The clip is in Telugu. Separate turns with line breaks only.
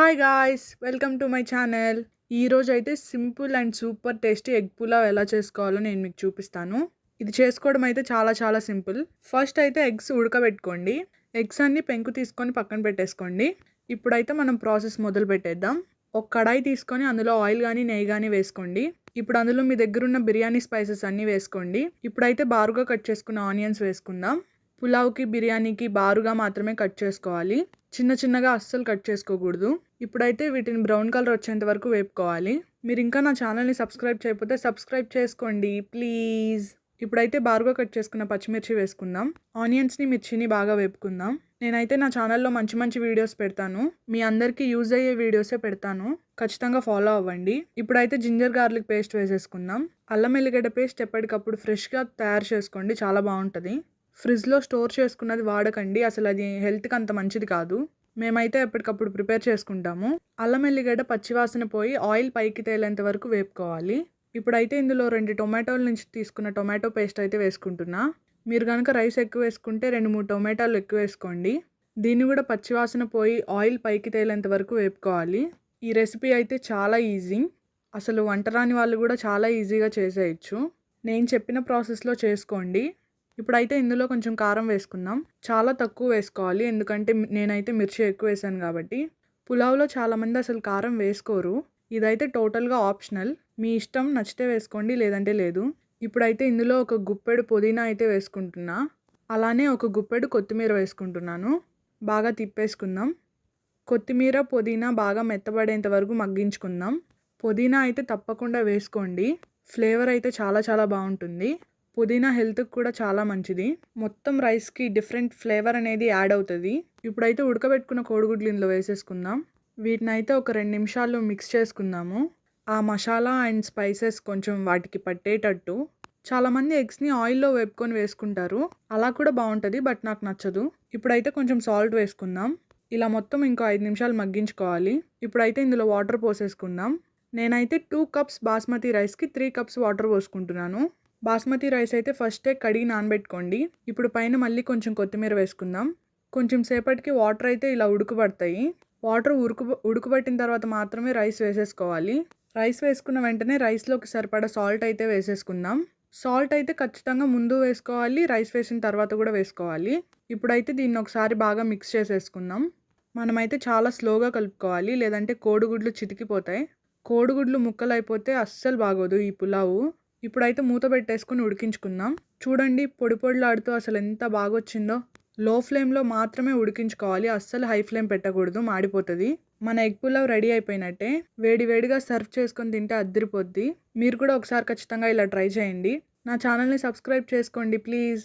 Hi guys welcome to my channel ఈరోజు అయితే simple and super tasty egg pulao ఎలా చేసుకోవాలో నేను మీకు చూపిస్తాను. ఇది చేసుకోవడం అయితే చాలా చాలా సింపుల్. ఫస్ట్ అయితే ఎగ్స్ ఉడకబెట్టుకోండి. ఎగ్స్ అన్ని పెంకు తీసుకొని పక్కన పెట్టేసుకోండి. ఇప్పుడైతే మనం ప్రాసెస్ మొదలు పెట్టేద్దాం. ఒక కడాయి తీసుకొని అందులో ఆయిల్ కానీ నెయ్యి కానీ వేసుకోండి. ఇప్పుడు అందులో మీ దగ్గర ఉన్న బిర్యానీ స్పైసెస్ అన్నీ వేసుకోండి. ఇప్పుడైతే బారుగా కట్ చేసుకున్న ఆనియన్స్ వేసుకుందాం. పులావ్కి బిర్యానీకి బారుగా మాత్రమే కట్ చేసుకోవాలి. చిన్న చిన్నగా అస్సలు కట్ చేసుకోకూడదు. ఇప్పుడైతే వీటిని బ్రౌన్ కలర్ వచ్చేంత వరకు వేపుకోవాలి. మీరు ఇంకా నా ఛానల్ని సబ్స్క్రైబ్ చేయకపోతే సబ్స్క్రైబ్ చేసుకోండి ప్లీజ్. ఇప్పుడైతే బారుగా కట్ చేసుకున్న పచ్చిమిర్చి వేసుకుందాం. ఆనియన్స్ని మిర్చిని బాగా వేపుకుందాం. నేనైతే నా ఛానల్లో మంచి మంచి వీడియోస్ పెడతాను. మీ అందరికీ యూజ్ అయ్యే వీడియోసే పెడతాను. ఖచ్చితంగా ఫాలో అవ్వండి. ఇప్పుడైతే జింజర్ గార్లిక్ పేస్ట్ వేసేసుకుందాం. అల్లం ఎల్లిగడ్డ పేస్ట్ ఎప్పటికప్పుడు ఫ్రెష్గా తయారు చేసుకోండి. చాలా బాగుంటుంది. ఫ్రిడ్జ్లో స్టోర్ చేసుకున్నది వాడకండి. అసలు అది హెల్త్కి అంత మంచిది కాదు. మేమైతే ఎప్పటికప్పుడు ప్రిపేర్ చేసుకుంటాము. అల్లం ఎల్లిగడ్డ పచ్చివాసన పోయి ఆయిల్ పైకి తేలేంత వరకు వేపుకోవాలి. ఇప్పుడైతే ఇందులో రెండు టొమాటోల నుంచి తీసుకున్న టొమాటో పేస్ట్ అయితే వేసుకుంటున్నా. మీరు కనుక రైస్ ఎక్కువ వేసుకుంటే రెండు మూడు టొమాటోలు ఎక్కువ వేసుకోండి. దీన్ని కూడా పచ్చివాసన పోయి ఆయిల్ పైకి తేలేంత వరకు వేపుకోవాలి. ఈ రెసిపీ అయితే చాలా ఈజీ. అసలు వంట రాని వాళ్ళు కూడా చాలా ఈజీగా చేసేయచ్చు. నేను చెప్పిన ప్రాసెస్లో చేసుకోండి. ఇప్పుడైతే ఇందులో కొంచెం కారం వేసుకుందాం. చాలా తక్కువ వేసుకోవాలి. ఎందుకంటే నేనైతే మిర్చి ఎక్కువ వేసాను కాబట్టి. పులావ్లో చాలామంది అసలు కారం వేసుకోరు. ఇదైతే టోటల్గా ఆప్షనల్. మీ ఇష్టం నచ్చితే వేసుకోండి లేదంటే లేదు. ఇప్పుడైతే ఇందులో ఒక గుప్పెడు పుదీనా అయితే వేసుకుంటున్నా. అలానే ఒక గుప్పెడు కొత్తిమీర వేసుకుంటున్నాను. బాగా తిప్పేసుకుందాం. కొత్తిమీర పుదీనా బాగా మెత్తబడేంత వరకు మగ్గించుకుందాం. పుదీనా అయితే తప్పకుండా వేసుకోండి. ఫ్లేవర్ అయితే చాలా చాలా బాగుంటుంది. పుదీనా హెల్త్కి కూడా చాలా మంచిది. మొత్తం రైస్కి డిఫరెంట్ ఫ్లేవర్ అనేది యాడ్ అవుతుంది. ఇప్పుడైతే ఉడకబెట్టుకున్న కోడిగుడ్లు ఇందులో వేసేసుకుందాం. వీటిని అయితే ఒక రెండు నిమిషాల్లో మిక్స్ చేసుకుందాము. ఆ మసాలా అండ్ స్పైసెస్ కొంచెం వాటికి పట్టేటట్టు. చాలామంది ఎగ్స్ని ఆయిల్లో వేపుకొని వేసుకుంటారు. అలా కూడా బాగుంటుంది బట్ నాకు నచ్చదు. ఇప్పుడైతే కొంచెం సాల్ట్ వేసుకుందాం. ఇలా మొత్తం ఇంకో ఐదు నిమిషాలు మగ్గించుకోవాలి. ఇప్పుడైతే ఇందులో వాటర్ పోసేసుకుందాం. నేనైతే టూ కప్స్ బాస్మతి రైస్కి త్రీ కప్స్ వాటర్ పోసుకుంటున్నాను. బాస్మతి రైస్ అయితే ఫస్టే కడిగి నానబెట్టుకోండి. ఇప్పుడు పైన మళ్ళీ కొంచెం కొత్తిమీర వేసుకుందాం. కొంచెం సేపటికి వాటర్ అయితే ఇలా ఉడకబడతాయి. వాటర్ ఉడుకు ఉడకబట్టిన తర్వాత మాత్రమే రైస్ వేసేసుకోవాలి. రైస్ వేసుకున్న వెంటనే రైస్లోకి సరిపడా సాల్ట్ అయితే వేసేసుకుందాం. సాల్ట్ అయితే ఖచ్చితంగా ముందు వేసుకోవాలి రైస్ వేసిన తర్వాత కూడా వేసుకోవాలి. ఇప్పుడైతే దీన్ని ఒకసారి బాగా మిక్స్ చేసేసుకుందాం. మనమైతే చాలా స్లోగా కలుపుకోవాలి లేదంటే కోడిగుడ్లు చితికిపోతాయి. కోడిగుడ్లు ముక్కలు అయిపోతే అస్సలు బాగోదు ఈ పులావు. ఇప్పుడైతే మూత పెట్టేసుకుని ఉడికించుకుందాం. చూడండి పొడి పొడిలాడుతూ అసలు ఎంత బాగా వచ్చిందో లో ఫ్లేమ్లో మాత్రమే ఉడికించుకోవాలి. అస్సలు హై ఫ్లేమ్ పెట్టకూడదు. మాడిపోతుంది. మన ఎగ్ పులావ్ రెడీ అయిపోయినట్టే. వేడి వేడిగా సర్వ్ చేసుకొని తింటే అద్దరిపోద్ది. మీరు కూడా ఒకసారి ఖచ్చితంగా ఇలా ట్రై చేయండి. నా ఛానల్ని సబ్స్క్రైబ్ చేసుకోండి ప్లీజ్.